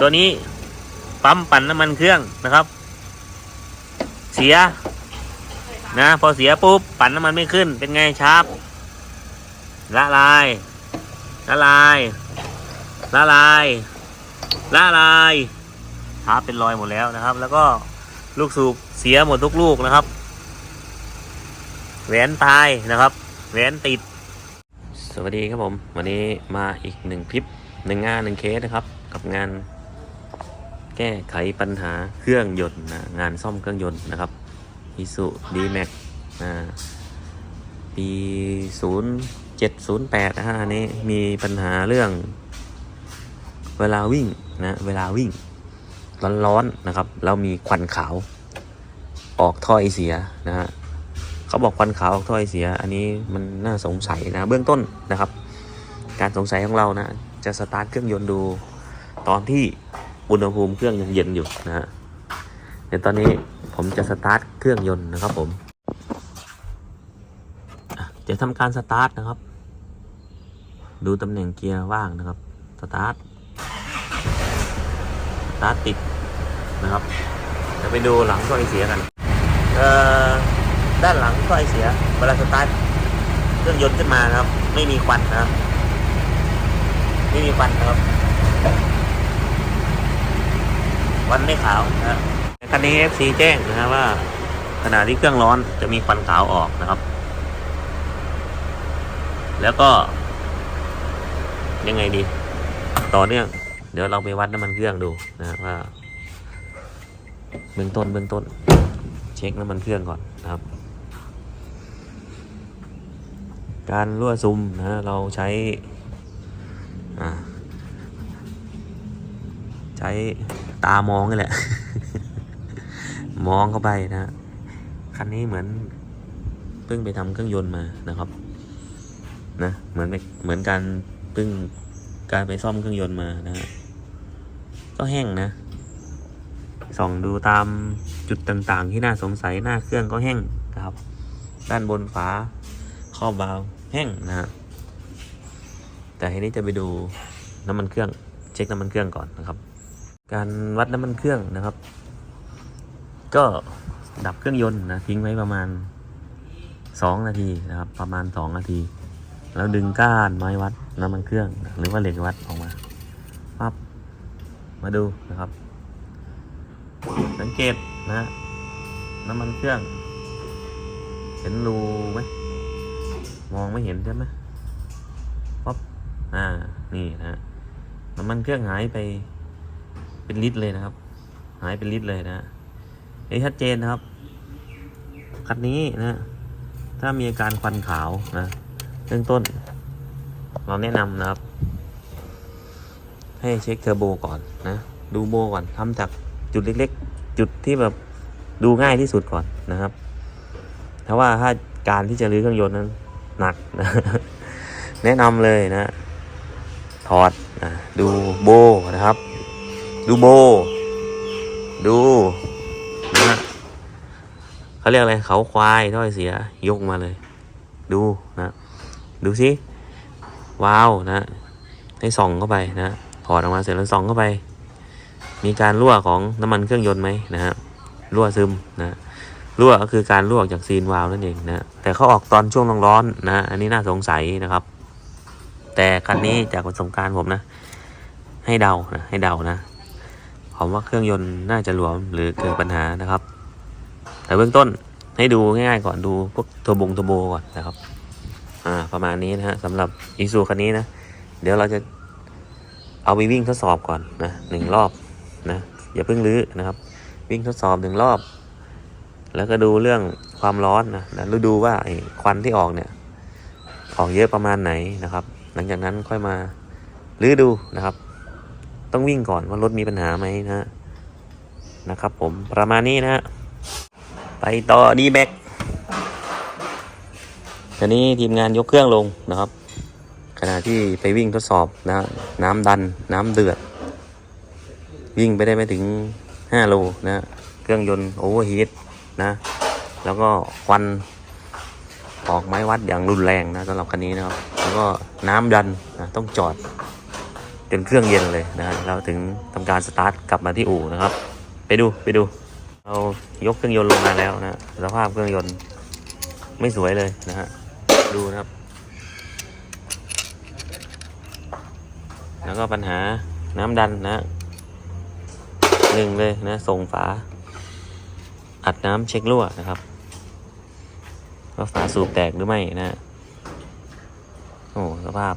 ตัวนี้ปั๊มปั่นน้ำมันเครื่องนะครับ เสียนะพอเสียปุ๊บปั่นน้ำมันไม่ขึ้น เป็นไงชาร์ปละลายละลายละลายละลายชาร์ปเป็นรอยหมดแล้วนะครับ แล้วก็ลูกสูบเสียหมดทุกลูกนะครับ แหวนตายนะครับ แหวนติด สวัสดีครับผม วันนี้มาอีกหนึ่งคลิปหนึ่งงานหนึ่งเคสนะครับ กับงาน แก้ไขปัญหาเครื่องยนต์นะงานซ่อมเครื่องยนต์นะครับอิสุดีแม็กปี 0708นะฮะอันนี้มีปัญหาเรื่อง เวลาวิ่งนะเวลาวิ่ง ร้อนๆนะครับ แล้วมีควันขาว ออกท่อไอเสียนะฮะเขาบอกควันขาวออกถ้อยเสีย อันนี้มันน่าสงสัยนะเบื้องต้นนะครับ การสงสัยของเรานะจะสตาร์ทเครื่องยนต์ดูตอนที่ อุณหภูมิเครื่องยังเย็นอยู่นะฮะเดี๋ยวตอนนี้ผมจะสตาร์ทเครื่องยนต์นะครับผมจะทำการสตาร์ทนะครับ ดูตำแหน่งเกียร์ว่างนะครับ สตาร์ท สตาร์ทติดนะครับ จะไปดูหลังถ้อยเสียกัน เอ่อ ด้านหลังก็ไอเสีย เวลาสตาร์ทเครื่องยนต์ขึ้นมานะครับ ไม่มีควันนะครับ ไม่มีควันนะครับ วันไม่ขาวนะครับคันนี้ FC แจ้งนะครับว่าขณะที่เครื่องร้อนจะมีควันขาวออกนะครับ แล้วก็ ยังไงดี ต่อเนื่อง เดี๋ยวเราไปวัดน้ำมันเครื่องดูนะว่าเบื้องต้นเบื้องต้น เช็คน้ำมันเครื่องก่อนนะครับ การรั่วซึมนะเราใช้อ่าใช้ ตามองนี่แหละ มองเข้าไปนะ คันนี้เหมือนเพิ่งไปทำเครื่องยนต์มานะครับ นะ เหมือนเหมือนการเพิ่งการไปซ่อมเครื่องยนต์มานะฮะก็แห้งนะส่องดูตามจุดต่างๆ ที่น่าสงสัยหน้าเครื่องก็แห้งนะครับ ด้านบนฝาครอบบาล์วแห้งนะฮะแต่ทีนี้จะไปดูน้ำมันเครื่อง เช็คน้ำมันเครื่องก่อนนะครับ การวัดน้ำมันเครื่องนะครับ ก็ดับเครื่องยนต์นะทิ้งไว้ประมาณสองนาทีนะครับ ประมาณสองนาที แล้วดึงก้านไม้วัดน้ำมันเครื่อง หรือว่าเหล็กวัดออกมาปั๊บมาดูนะครับ สังเกตนะฮะน้ำมันเครื่อง เห็นรูไหมมองไม่เห็นใช่ไหมป๊อปอ่านี่นะฮะน้ำมันเครื่องหายไป เป็นลิตรเลยนะครับ หายเป็นลิตรเลยนะฮะเอ้ชัดเจนนะครับ คันนี้นะ ถ้ามีอาการควันขาวนะเบื้องต้น เราแนะนำนะครับ ให้เช็คเทอร์โบก่อนนะ ดูโบก่อนทำจากจุดเล็ก ๆ จุดที่แบบดูง่ายที่สุดก่อนนะครับถ้าว่าถ้าการที่จะรื้อเครื่องยนต์นั้นหนักนะแนะนำเลยนะ ถอดนะดูโบนะครับ ดูโบ ดูนะฮะเขาเรียกอะไรเขาควายถ้อยเสียยกมาเลย ดูนะ ดูสิว้าวนะ ให้ส่องเข้าไปนะถอดออกมาเสร็จแล้วส่องเข้าไป มีการรั่วของน้ำมันเครื่องยนต์ไหมนะฮะรั่วซึมนะรั่วก็คือการรั่วออกจากซีนวาล์วนั่นเองนะแต่เขาออกตอนช่วงร้อนๆนะอันนี้น่าสงสัยนะครับ แต่คันนี้จากประสบการณ์ผมนะ ให้เดานะให้เดานะ ผมว่าเครื่องยนต์น่าจะหลวมหรือเกิดปัญหานะครับ แต่เบื้องต้นให้ดูง่ายๆก่อนดูพวกตัวบงตัวโบก่อนนะครับ อ่าประมาณนี้นะฮะสำหรับอีซูคันนี้นะ เดี๋ยวเราจะเอาไปวิ่งทดสอบก่อนนะหนึ่งรอบนะอย่าเพิ่งรื้อนะครับ วิ่งทดสอบหนึ่งรอบ แล้วก็ดูเรื่องความร้อนนะแล้วดูว่าไอ้ควันที่ออกเนี่ยออกเยอะประมาณไหนนะครับ หลังจากนั้นค่อยมารื้อดูนะครับ ต้องวิ่งก่อนว่ารถมีปัญหาไหมนะนะครับ ผมประมาณนี้นะฮะไปต่อดีแบ็กทีนี้ทีมงานยกเครื่องลงนะครับ ขณะที่ไปวิ่งทดสอบนะน้ำดันน้ำเดือด วิ่งไปได้ไม่ถึง 5 โลนะ เครื่องยนต์โอเวอร์ฮีทนะ แล้วก็ควันออกไม้วัดอย่างรุนแรงนะสำหรับคันนี้นะครับ แล้วก็น้ำดันนะต้องจอด จนเครื่องเย็นเลยนะฮะเราถึงทำการสตาร์ทกลับมาที่อู่นะครับ ไปดูไปดู เรายกเครื่องยนต์ลงมาแล้วนะสภาพเครื่องยนต์ไม่สวยเลยนะฮะดูนะครับ แล้วก็ปัญหาน้ำดันนะหนึ่งเลยนะส่งฝา อัดน้ำเช็ครั่วนะครับว่าฝาสูบแตกหรือไม่นะโอ้สภาพ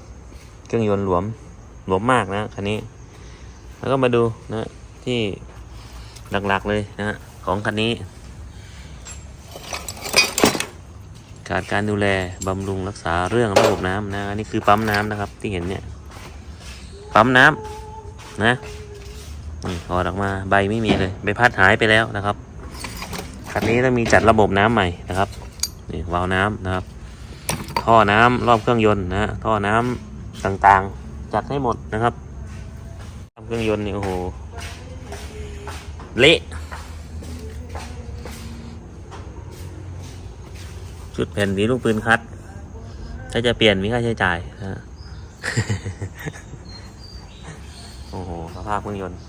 เครื่องยนต์หลวม หลวมมากนะคันนี้ แล้วก็มาดูนะที่หลักๆเลยนะของคันนี้ ขาดการดูแลบำรุงรักษาเรื่องระบบน้ำนะอันนี้คือปั๊มน้ำนะครับ ที่เห็นเนี่ย ปั๊มน้ำนะนี่ถอดออกมาใบไม่มีเลยใบพัดหายไปแล้วนะครับคันนี้ต้องมีจัดระบบน้ำใหม่นะครับนี่วาล์วน้ำนะครับ ท่อน้ำรอบเครื่องยนต์นะท่อน้ำต่างๆ จัดให้หมดนะครับรอบเครื่องยนต์นี่โอ้โห เละชุดแผ่นสีลูกปืนคัด ถ้าจะเปลี่ยนมีค่าใช้จ่ายนะโอ้โหสภาพเครื่องยนต์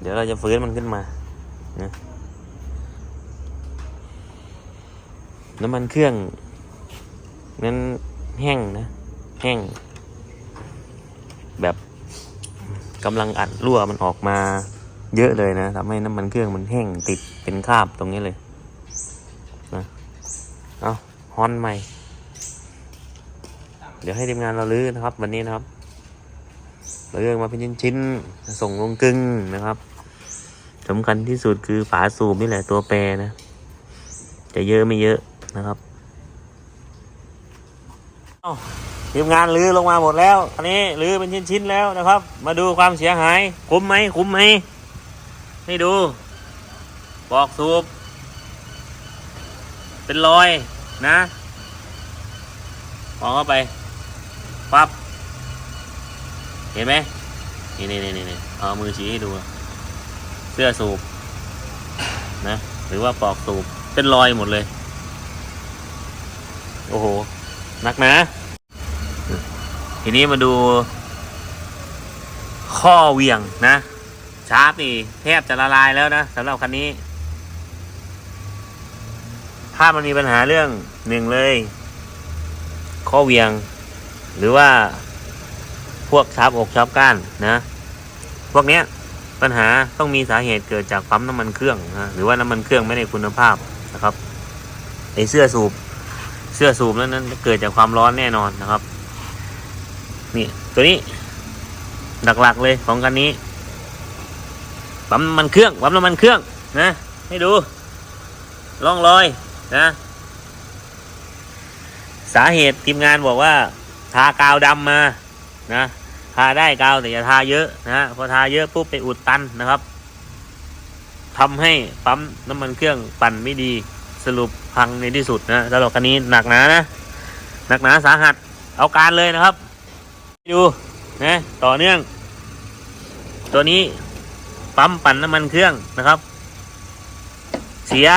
เดี๋ยวเราจะฟื้นมันขึ้นมานะน้ำมันเครื่องนั้นแห้งนะ แห้ง แบบกำลังอัดรั่วมันออกมาเยอะเลยนะทำให้น้ำมันเครื่องมันแห้งติดเป็นคราบตรงนี้เลยนะเอาฮอนใหม่ เดี๋ยวให้ทีมงานเราลื้อนะครับ วันนี้นะครับเราเลือกมาเป็นชิ้นๆส่งลงกึ่งนะครับสำคัญที่สุดคือฝาสูบนี่แหละตัวแปรนะ จะเยอะไม่เยอะนะครับเอา ทีมงานลื้อลงมาหมดแล้วอันนี้ลื้อเป็นชิ้นๆแล้วนะครับ มาดูความเสียหาย คุ้มไหมคุ้มไหมให้ดู บอกสูบ เป็นรอยนะมองเข้าไปปั๊บเห็นไหมนี่นี่นี่นี่เอามือชี้ให้ดู เสื้อสูบนะ หรือว่าปลอกสูบเป็นรอยหมดเลย โอ้โหนักนะ ทีนี้มาดู ข้อเวียงนะ ชาร์ปนี่แทบจะละลายแล้วนะสำหรับคันนี้ ถ้ามันมีปัญหาเรื่องหนึ่งเลย ข้อเวียง หรือว่าพวกชาร์ปอกชาร์ปก้านนะ พวกเนี้ยปัญหาต้องมีสาเหตุเกิดจากปั๊มน้ำมันเครื่องนะหรือว่าน้ำมันเครื่องไม่ได้คุณภาพนะครับไอเสื้อสูบเสื้อสูบนั้นนั้นเกิดจากความร้อนแน่นอนนะครับ นี่ ตัวนี้ หลักๆเลยของคันนี้ปั๊มน้ำมันเครื่องปั๊มน้ำมันเครื่องนะให้ดูร่องรอยนะ สาเหตุทีมงานบอกว่า ทากาวดำมานะทาได้กาวแต่อย่าทาเยอะนะพอทาเยอะปุ๊บไปอุดตันนะครับทำให้ปั๊มน้ำมันเครื่องปั่นไม่ดีสรุปพังในที่สุดนะสำหรับคันนี้หนักหนานะหนักหนาสาหัสเอาการเลยนะครับ ดูนะต่อเนื่อง ตัวนี้ปั๊มปั่นน้ำมันเครื่องนะครับ เสีย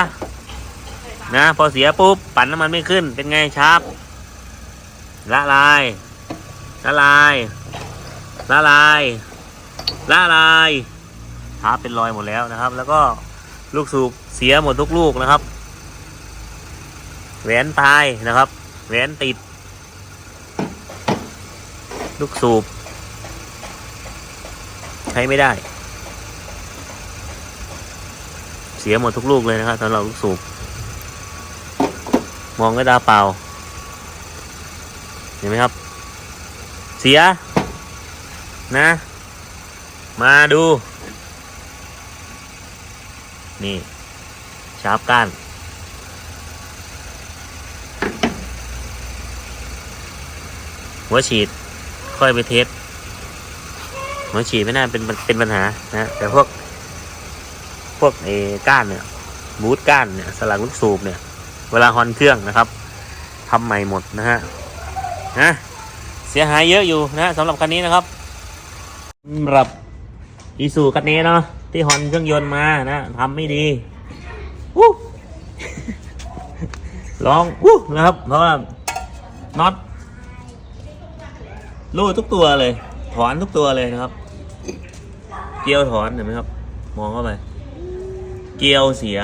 นะพอเสียปุ๊บปั่นน้ำมันไม่ขึ้น เป็นไงชาร์ปละลายละลายละลายละลายชาร์ปเป็นรอยหมดแล้วนะครับ แล้วก็ลูกสูบเสียหมดทุกลูกนะครับ แหวนตายนะครับ แหวนติด ลูกสูบ ใช้ไม่ได้ เสียหมดทุกลูกเลยนะครับสำหรับลูกสูบ มองก็ตาเปล่า เห็นไหมครับ เสีย นะ มาดู นี่ ชาร์ปก้านหัวฉีด ค่อยไปเทสหัวฉีดไม่น่าเป็นเป็นปัญหานะแต่พวก พวกเอก้านเนี่ยบูทก้านเนี่ยสลักลูกสูบเนี่ย เวลาฮอนเครื่องนะครับทำใหม่หมดนะฮะนะเสียหายเยอะอยู่นะสำหรับคันนี้นะครับสำหรับอีซูคันนี้เนาะที่ฮอนเครื่องยนต์มานะทำไม่ดีวู้ลองวู้นะครับ เพราะว่าน็อต รูดทุกตัวเลย ถอนทุกตัวเลยนะครับ เกลียวถอนเห็นไหมครับ มองเข้าไป เกลียวเสีย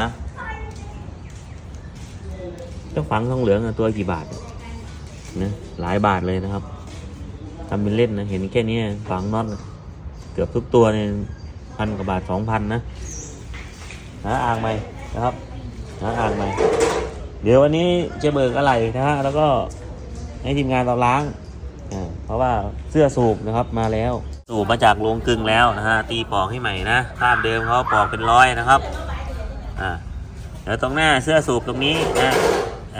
เจ้าฝังทองเหลืองตัวกี่บาทนะหลายบาทเลยนะครับทำเป็นเล่นนะ เห็นแค่นี้ฝังน็อตเกือบทุกตัวเนี่ยพันกว่าบาทสองพันนะหาอ่างใหม่นะครับหาอ่างใหม่เดี๋ยววันนี้จะเบิกอะไรนะฮะแล้วก็ให้ทีมงานเราล้าง เพราะว่าเสื้อสูบนะครับมาแล้ว สูบมาจากโรงกลึงแล้วนะฮะตีปอกให้ใหม่นะภาพเดิมเขาปอกเป็นร้อยนะครับอ่าเดี๋ยวตรงหน้าเสื้อสูบตรงนี้นะไอ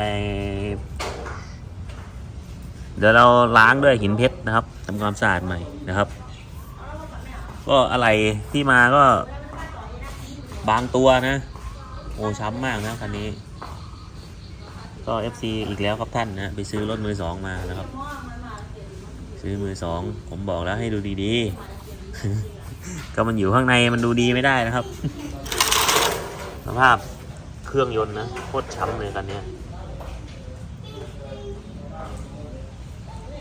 เดี๋ยวเราล้างด้วยหินเพชรนะครับทำความสะอาดใหม่นะครับ ก็อะไรที่มาก็บางตัวนะ โอ้ช้ำมากนะคันนี้ ก็ FC อีกแล้วครับท่านนะ ไปซื้อรถมือสองมานะครับ ซื้อมือสอง ผมบอกแล้วให้ดูดีๆ ก็มันอยู่ข้างในมันดูดีไม่ได้นะครับ สภาพเครื่องยนต์นะโคตรช้ำเลยคันเนี้ย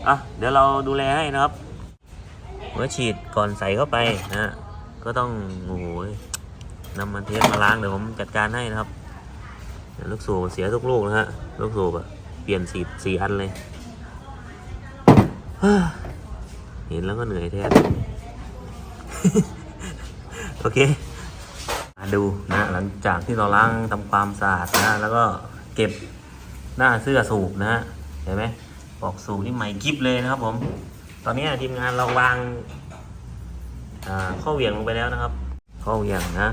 อะเดี๋ยวเราดูแลให้นะครับ เมื่อฉีดก่อนใส่เข้าไปนะก็ต้องโอ้โหนำมันเทสมาล้างเดี๋ยวผมจัดการให้นะครับ ลูกสูบเสียทุกลูกนะฮะ ลูกสูบอะเปลี่ยนสีสี่อันเลย เห็นแล้วก็เหนื่อยแทนโอเคมาดูนะหลังจากที่เราล้างทำความสะอาดนะแล้วก็เก็บหน้าเสื้อสูบนะฮะเห็นไหมปอกสูบนี่ใหม่กิฟเลยนะครับผม ตอนนี้ทีมงานเราวางข้อเหวี่ยงลงไปแล้วนะครับ ข้อเหวี่ยงนะ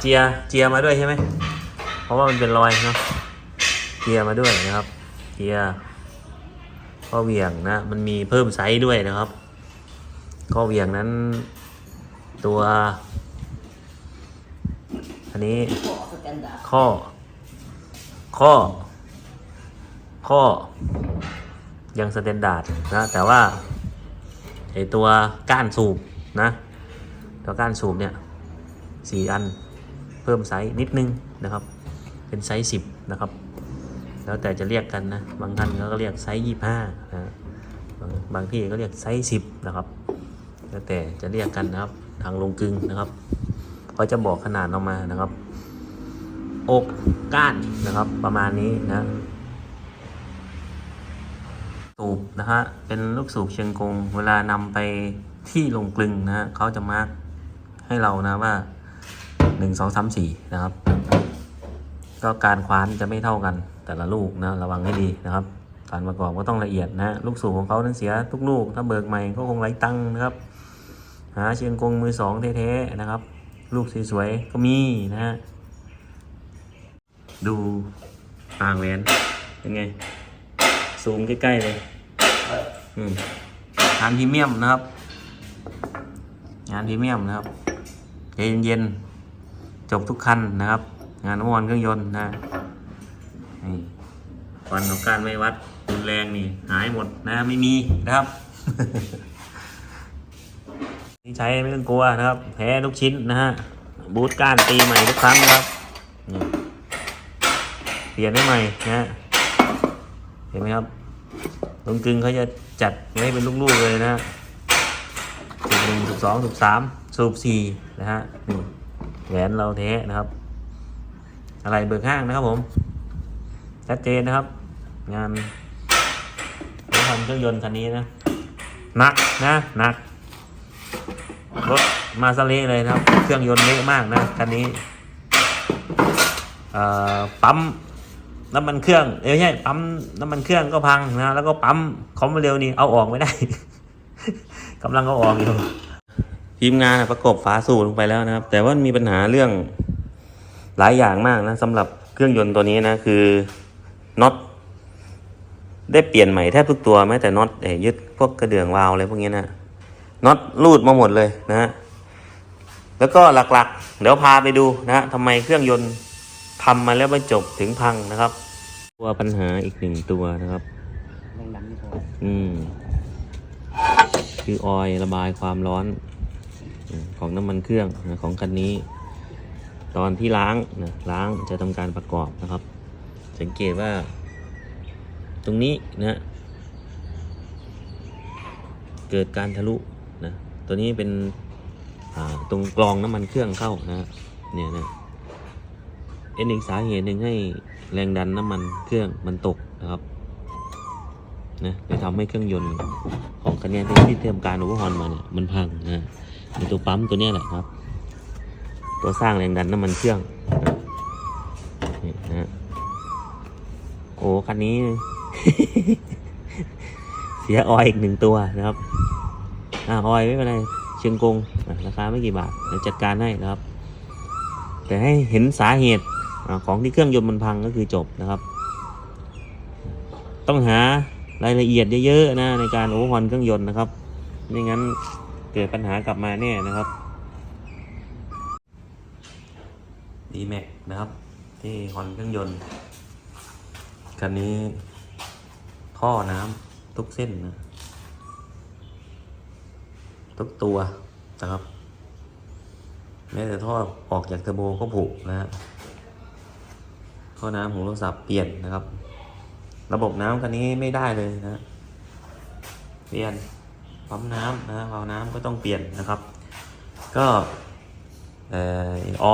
เจียเจียมาด้วยใช่ไหมเพราะว่ามันเป็นรอยเนาะเกียมาด้วยนะครับเกีย ข้อเหวี่ยงนะ มันมีเพิ่มไซส์ด้วยนะครับ ข้อเหวี่ยงนั้น ตัว อันนี้ข้อ ข้อ ข้อ ยังสแตนดาร์ดนะ แต่ว่าไอตัวก้านสูบนะ ตัวก้านสูบเนี่ยสี่อันเพิ่มไซส์นิดนึงนะครับ เป็นไซส์สิบนะครับ แล้วแต่จะเรียกกันนะ บางท่านก็เรียกไซส์ยี่ห้านะบางบางที่ก็เรียกไซส์สิบนะครับ แล้วแต่จะเรียกกันนะครับ ทางลงกลึงนะครับเขาจะบอกขนาดออกมานะครับ อกก้านนะครับ ประมาณนี้นะสูบนะฮะเป็นลูกสูบเชียงกง เวลานำไปที่ลงกลึงนะฮะเขาจะมาร์กให้เรานะว่าหนึ่งสองสามสี่นะครับ ก็การคว้านจะไม่เท่ากันแต่ละลูกนะระวังให้ดีนะครับ การประกอบก็ต้องละเอียดนะลูกสูบของเขานั้นเสียทุกลูก ถ้าเบิกใหม่ก็คงไร้ตังนะครับ หาเชียงกงมือสองแท้ๆนะครับ ลูกสวยๆก็มีนะฮะดูอ่างแหวนเป็นไงซูมใกล้ๆเลยอืมงานพรีเมียมนะครับ งานพรีเมียมนะครับเย็นๆจบทุกคันนะครับ งานน้ำมันเครื่องยนต์นะนี่วันของการไม่วัดรุนแรงนี่หายหมดนะไม่มีนะครับนี่ใช้ไม่ต้องกลัวนะครับแพ้ทุกชิ้นนะฮะบูทก้านตีใหม่ทุกครั้งนะครับเปลี่ยนให้ใหม่นะฮะเห็นไหมครับลงกึงเขาจะจัดไว้เป็นลูกๆเลยนะสูบหนึ่งสูบสองสูบสามสูบสี่นะฮะนี่แหวนเราเทนะครับ อะไรเบิกห้างนะครับผมชัดเจนนะครับ งานรถทำเครื่องยนต์คันนี้นะหนักนะหนักรถมาซาเละเลยนะครับ เครื่องยนต์เละมากนะคันนี้ปั๊มน้ำมันเครื่องเอ้ยไม่ใช่ปั๊มน้ำมันเครื่องก็พังนะแล้วก็ปั๊มคอมเร็วนี่เอาออกไม่ได้กำลังเอาออกอยู่ทีมงานประกบฝาสูบลงไปแล้วนะครับ แต่ว่ามีปัญหาเรื่อง หลายอย่างมากนะสำหรับเครื่องยนต์ตัวนี้นะคือน็อตได้เปลี่ยนใหม่แทบทุกตัวแม้แต่น็อตยึดพวกกระเดื่องวาล์วอะไรพวกนี้นะน็อตรูดมาหมดเลยนะฮะแล้วก็หลักๆ เดี๋ยวพาไปดูนะฮะทำไมเครื่องยนต์ทำมาแล้วไม่จบถึงพังนะครับ ตัวปัญหาอีกหนึ่งตัวนะครับอืมคือออยระบายความร้อนของน้ำมันเครื่องของคันนี้ ตอนที่ล้างนะล้างจะทำการประกอบนะครับ สังเกตว่า ตรงนี้นะเกิดการทะลุนะตัวนี้เป็นตรงกรองน้ำมันเครื่องเข้านะเนี่ยนะเป็นอีกสาเหตุหนึ่งให้แรงดันน้ำมันเครื่องมันตกนะครับนะไปทำให้เครื่องยนต์ของคันนี้ที่เตรียมการอุปกรณ์มาเนี่ยมันพังนะในตัวปั๊มตัวนี้แหละครับ ตัวสร้างแรงดันน้ำมันเครื่องนะนี่นะโอ้คันนี้ เสียออยอีกหนึ่งตัวนะครับอ่าออยไม่เป็นไรเชียงกงราคาไม่กี่บาทเดี๋ยวจัดการให้นะครับ แต่ให้เห็นสาเหตุของที่เครื่องยนต์มันพังก็คือจบนะครับ ต้องหารายละเอียดเยอะๆนะในการโอเวอร์ฮอนเครื่องยนต์นะครับไม่งั้นเกิดปัญหากลับมาแน่นะครับ ดีแม็กนะครับ ที่ฮอนเครื่องยนต์คันนี้ท่อน้ำทุกเส้นนะทุกตัวนะครับแม้แต่ท่อออกจากเทอร์โบก็ผุนะฮะท่อน้ำของโทรศัพท์เปลี่ยนนะครับ ระบบน้ำคันนี้ไม่ได้เลยนะ เปลี่ยนปั๊มน้ำนะวาล์วน้ำก็ต้องเปลี่ยนนะครับ ก็ อ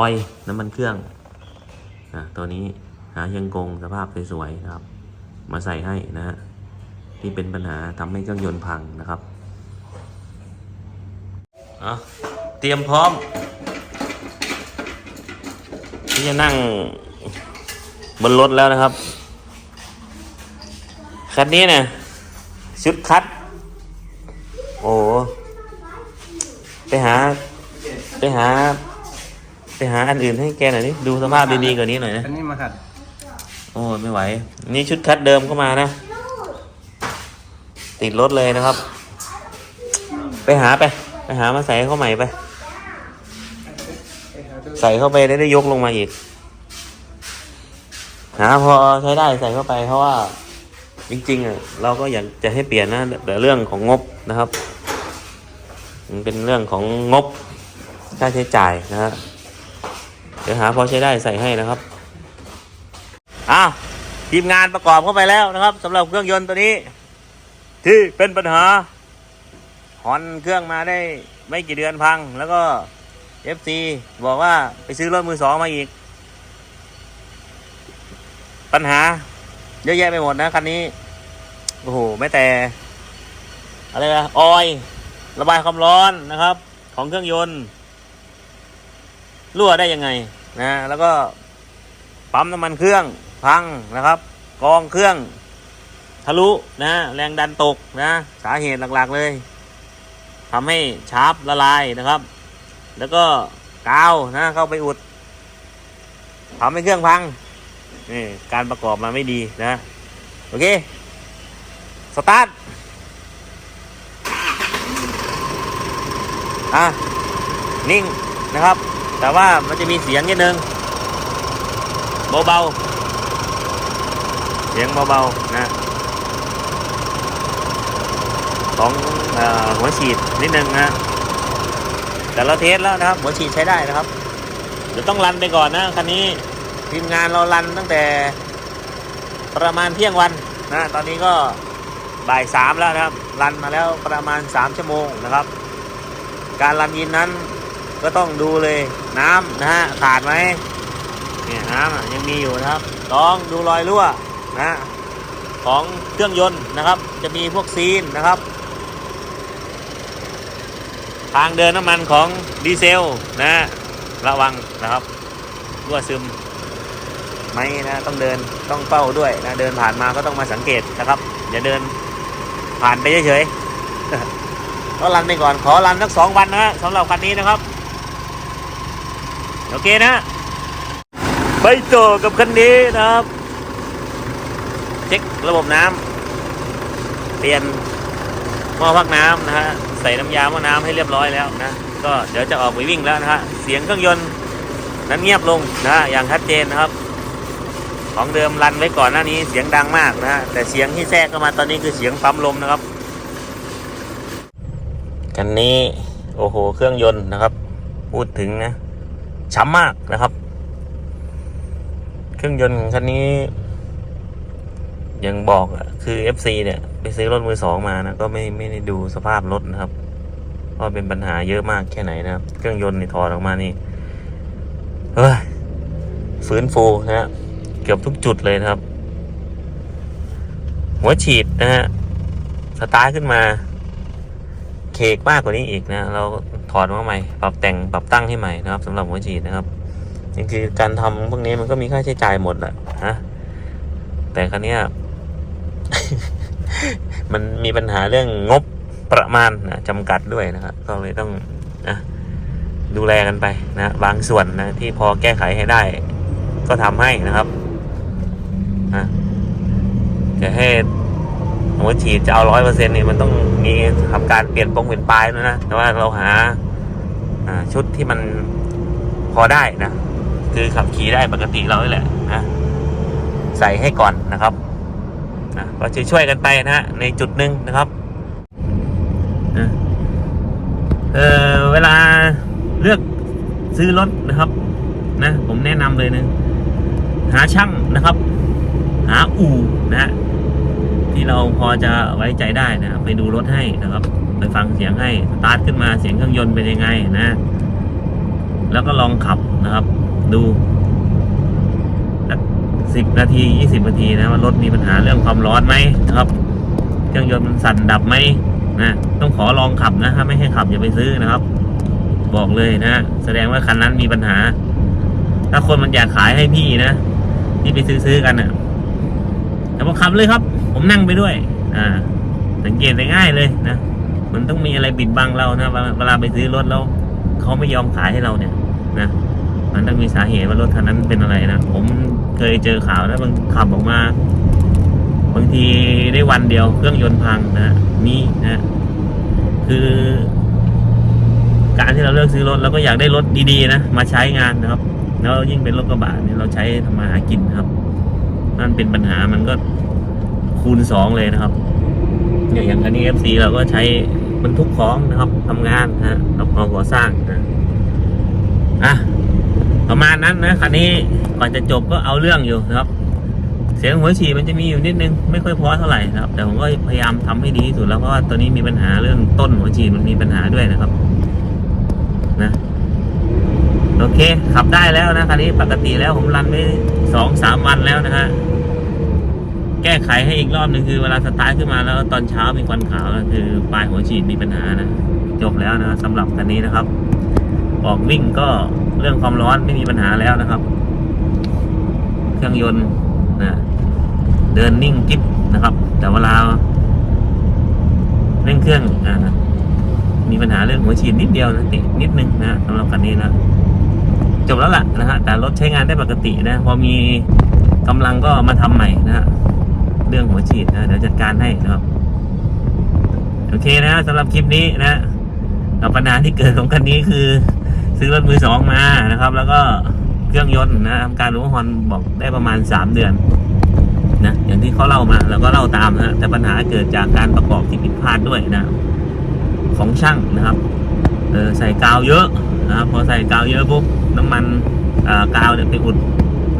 อยล์น้ำมันเครื่องอะตัวนี้หาเชียงกงสภาพสวยๆนะครับ มาใส่ให้นะฮะที่เป็นปัญหาทำให้เครื่องยนต์พังนะครับเตรียมพร้อม ที่จะนั่งบนรถแล้วนะครับ คันนี้เนี่ยชุดคัด โอ้ไปหา ไปหา ไปหาอันอื่นให้แกหน่อยนี่ดูสภาพดีๆกว่านี้หน่อยนะอันนี้มาหัดโอ้ไม่ไหว นี่ชุดคัดเดิมเข้ามานะ ติดรถเลยนะครับ ไปหาไป ไปหามาใส่เข้าใหม่ไป ใส่เข้าไปได้ได้ยกลงมาอีกหาพอใช้ได้ใส่เข้าไปเพราะว่า จริงๆอะเราก็อยากจะให้เปลี่ยนนะแต่เรื่องของงบนะครับ มันเป็นเรื่องของงบค่าใช้จ่ายนะฮะ เดี๋ยวหาพอใช้ได้ใส่ให้นะครับอ้าวทีมงานประกอบเข้าไปแล้วนะครับสำหรับเครื่องยนต์ตัวนี้ ที่เป็นปัญหาฮอนเครื่องมาได้ไม่กี่เดือนพัง แล้วก็ FC บอกว่าไปซื้อรถมือสองมาอีก ปัญหา เยอะแยะไปหมดนะคันนี้โอ้โหไม่แต่ อะไรนะออย ระบายความร้อนนะครับ ของเครื่องยนต์รั่วได้ยังไง นะแล้วก็ปั๊มน้ำมันเครื่องพังนะครับกองเครื่องทะลุนะแรงดันตกนะสาเหตุหลักๆเลยทำให้ชาร์ปละลายนะครับ แล้วก็กาวนะเข้าไปอุดทำให้เครื่องพังนี่การประกอบมาไม่ดีนะ โอเค สตาร์ทอะนิ่งนะครับ แต่ว่ามันจะมีเสียงนิดนึงเบาๆเสียงเบาๆนะ ของออหัวฉีดนิดนึงนะแต่เราเทสแล้วนะครับ หัวฉีดใช้ได้นะครับเดี๋ยวต้องรันไปก่อนนะคันนี้ทีมงานเรารันตั้งแต่ประมาณเที่ยงวันนะตอนนี้ก็บ่ายสามแล้วนะครับ รันมาแล้วประมาณสามชั่วโมงนะครับ การรันยินนั้น ก็ต้องดูเลยน้ำนะฮะขาดไหมเนี่ยน้ำยังมีอยู่นะครับต้องดูรอยรั่วนะของเครื่องยนต์นะครับ จะมีพวกซีนนะครับ ทางเดินน้ำมันของดีเซลนะระวังนะครับรั่วซึมไหมนะต้องเดินต้องเป้าด้วยนะเดินผ่านมาก็ต้องมาสังเกตนะครับ อย่าเดินผ่านไปเฉยๆก็รันไปก่อนขอรันสักสองวันนะฮะสำหรับคันนี้นะครับ โอเคนะ ไปต่อกับคันนี้นะครับ เช็คระบบน้ำเปลี่ยนหม้อพักน้ำนะฮะใส่น้ำยาหม้อน้ำให้เรียบร้อยแล้วนะก็เดี๋ยวจะออกไปวิ่งแล้วนะฮะเสียงเครื่องยนต์นั้นเงียบลงนะฮะอย่างชัดเจนนะครับ ของเดิมรันไว้ก่อนหน้านี้เสียงดังมากนะฮะแต่เสียงที่แทรกเข้ามาตอนนี้คือเสียงปั๊มลมนะครับคันนี้โอ้โหเครื่องยนต์นะครับ พูดถึงนะ ช้ำมากนะครับ เครื่องยนต์ของคันนี้ ยังบอกอะคือ FC เนี่ย ไปซื้อรถมือสองมานะ ก็ไม่ไม่ได้ดูสภาพรถนะครับว่าเป็นปัญหาเยอะมากแค่ไหนนะครับ เครื่องยนต์นี่ถอดออกมานี่เฮ้ยฟื้นฟูนะฮะเกือบทุกจุดเลยนะครับ หัวฉีดนะฮะสตาร์ทขึ้นมา เคกมากกว่านี้อีกนะ เรา ถอดมาใหม่ ปรับแต่งปรับตั้งให้ใหม่นะครับสำหรับหัวฉีดนะครับนี่คือการทำพวกนี้มันก็มีค่าใช้จ่ายหมดแหละฮะแต่ครั้นี้มันมีปัญหาเรื่องงบประมาณนะจำกัดด้วยนะครับก็เลยต้องนะดูแลกันไปนะบางส่วนนะที่พอแก้ไขให้ได้ ก็ทำให้นะครับนะจะให้ หัวฉีดจะเอาร้อยเปอร์เซ็นต์นี่มันต้องมีทำการเปลี่ยนปงเปลี่ยนปลายด้วนะ แต่ว่าเราหาชุดที่มันพอได้นะ คือขับขี่ได้ปกติเราแหละนะใส่ให้ก่อนนะครับนะก็ช่วยๆกันไปนะฮะในจุดหนึ่งนะครับนะเออเวลาเลือกซื้อรถนะครับ นะ ผมแนะนำเลยนะหาช่างนะครับ หาอู่นะฮะ ที่เราพอจะไว้ใจได้นะไปดูรถให้นะครับ ไปฟังเสียงให้สตาร์ทขึ้นมาเสียงเครื่องยนต์เป็นยังไงนะ แล้วก็ลองขับนะครับ ดูสิบนาทียี่สิบนาทีนะว่ารถมีปัญหาเรื่องความร้อนไหมนะครับ เครื่องยนต์มันสั่นดับไหมนะต้องขอลองขับนะถ้าไม่ให้ขับอย่าไปซื้อนะครับ บอกเลยนะ แสดงว่าคันนั้นมีปัญหา ถ้าคนมันอยากขายให้พี่นะที่ไปซื้อซื้อกันอะแต่พอขับเลยครับ ผมนั่งไปด้วย อ่า สังเกตได้ง่ายเลยนะมันต้องมีอะไรปิดบังเรานะเวลาไปซื้อรถแล้วเขาไม่ยอมขายให้เราเนี่ย นะมันต้องมีสาเหตุว่ารถคันนั้นเป็นอะไรนะผมเคยเจอข่าวนะบางขับออกมา บางทีได้วันเดียวเครื่องยนต์พังนะมีนะ คือ การที่เราเลือกซื้อรถเราก็อยากได้รถดีๆนะมาใช้งานนะครับ แล้วยิ่งเป็นรถกระบะเนี่ยเราใช้ทำมาหากินนะครับนั่นเป็นปัญหามันก็ คูณสองเลยนะครับเนี่ยอย่างคันนี้เอฟซีเราก็ใช้บรรทุกของนะครับทำงานนะรับเหมาก่อสร้างนะอะประมาณนั้นนะคันนี้ก่อนจะจบก็เอาเรื่องอยู่นะครับ เสียงหัวฉีดมันจะมีอยู่นิดนึงไม่ค่อยพราะเท่าไหร่นะครับ แต่ผมก็พยายามทำให้ดีที่สุดแล้วเพราะว่าตัวนี้มีปัญหาเรื่องต้นหัวฉีดมันมีปัญหาด้วยนะครับ นะโอเค ขับได้แล้วนะคันนี้ปกติแล้วผมรันไปสองสามวันแล้วนะฮะ แก้ไขให้อีกรอบหนึ่งคือเวลาสตาร์ทขึ้นมาแล้วตอนเช้ามีควันขาวก็คือปลายหัวฉีดมีปัญหานะจบแล้วนะสำหรับคันนี้นะครับ ออกวิ่งก็เรื่องความร้อนไม่มีปัญหาแล้วนะครับ เครื่องยนต์นะเดินนิ่งกิ๊บนะครับ แต่เวลาเร่งเครื่องอ่ามีปัญหาเรื่องหัวฉีดนิดเดียวนะติดนิดนึงนะสำหรับคันนี้นะจบแล้วล่ะนะฮะแต่รถใช้งานได้ปกตินะ พอมีกำลังก็มาทำใหม่นะฮะ เรื่องหัวฉีดนะเดี๋ยวจัดการให้นะครับ โอเคนะสำหรับคลิปนี้นะกับปัญหาที่เกิดของคันนี้คือ ซื้อรถมือสองมานะครับ แล้วก็เครื่องยนต์นะทำการรู้ฮอนบอกได้ประมาณสามเดือนนะอย่างที่เขาเล่ามาแล้วก็เล่าตามนะแต่ปัญหาเกิดจากการประกอบที่ผิดพลาดด้วยนะ ของช่างนะครับเออใส่กาวเยอะนะครับพอใส่กาวเยอะปุ๊บน้ำมันกาวเนี่ยไปอุด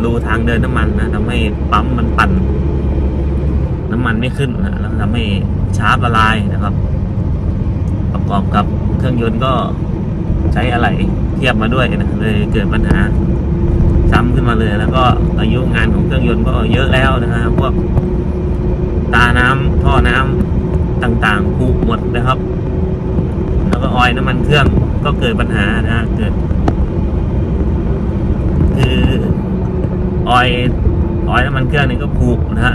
รูทางเดินน้ำมันนะทำให้ปั๊มมันปั่น น้ำมันไม่ขึ้นนะแล้วทำให้ชาร์ปละลายนะครับ ประกอบกับเครื่องยนต์ก็ใช้อะไรเทียบมาด้วยนะเลยเกิดปัญหาซ้ำขึ้นมาเลยแล้วก็อายุงานของเครื่องยนต์ก็เยอะแล้วนะฮะพวกตาน้ำท่อน้ำต่างๆผุหมดนะครับ แล้วก็ออยน้ำมันเครื่องก็เกิดปัญหานะฮะเกิด คือออยออยน้ำมันเครื่องนี่ก็ผุนะฮะ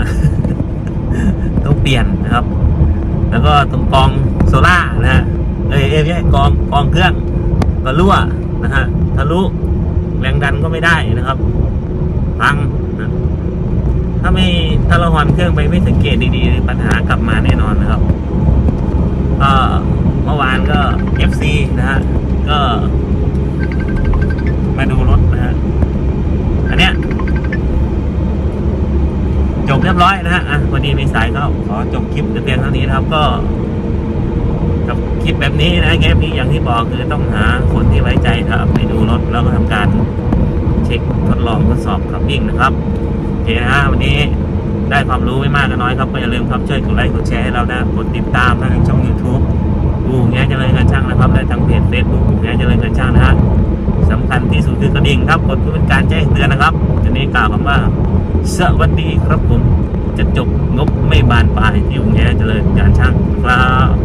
ต้องเปลี่ยนนะครับ แล้วก็ตรงกองโซล่านะฮะเอ้ยเอ้ยกองกองเครื่องก็รั่วนะฮะทะลุแรงดันก็ไม่ได้นะครับพังนะถ้าไม่ถ้าเราหอนเครื่องไปไม่สังเกตดีๆ ปัญหากลับมาแน่นอนนะครับก็เมื่อวานก็ FC นะฮะก็มาดูรถนะฮะอันเนี้ย บเรียบร้อยนะฮะอะวันนี้มีสายก็ขอจบคลิปเพียงเท่านี้นะครับก็กับคลิปแบบนี้นะเกมนี้อย่างที่บอกคือต้องหาคนที่ไว้ใจครับไปดูรถแล้วก็ทำการเช็คทดลองทดสอบขับวิ่งนะครับโอเคนะฮะวันนี้ได้ความรู้ไม่มากก็น้อยครับก็อย่าลืมครับช่วยกดไลค์กดแชร์ให้เรานะกดติดตามทางช่อง YouTube กูแง่เจริญการช่างนะครับและทางเพจเฟซบุ๊กกูแง่เจริญการช่างนะฮะสำคัญที่สุดคือกระดิ่งครับกดเพื่อเป็นการแจ้งเตือนนะครับทีนี้กล่าวคำว่าสวัสดีครับผมจะจบงบไม่บานปลายที่กูแง่เจริญการช่างครับ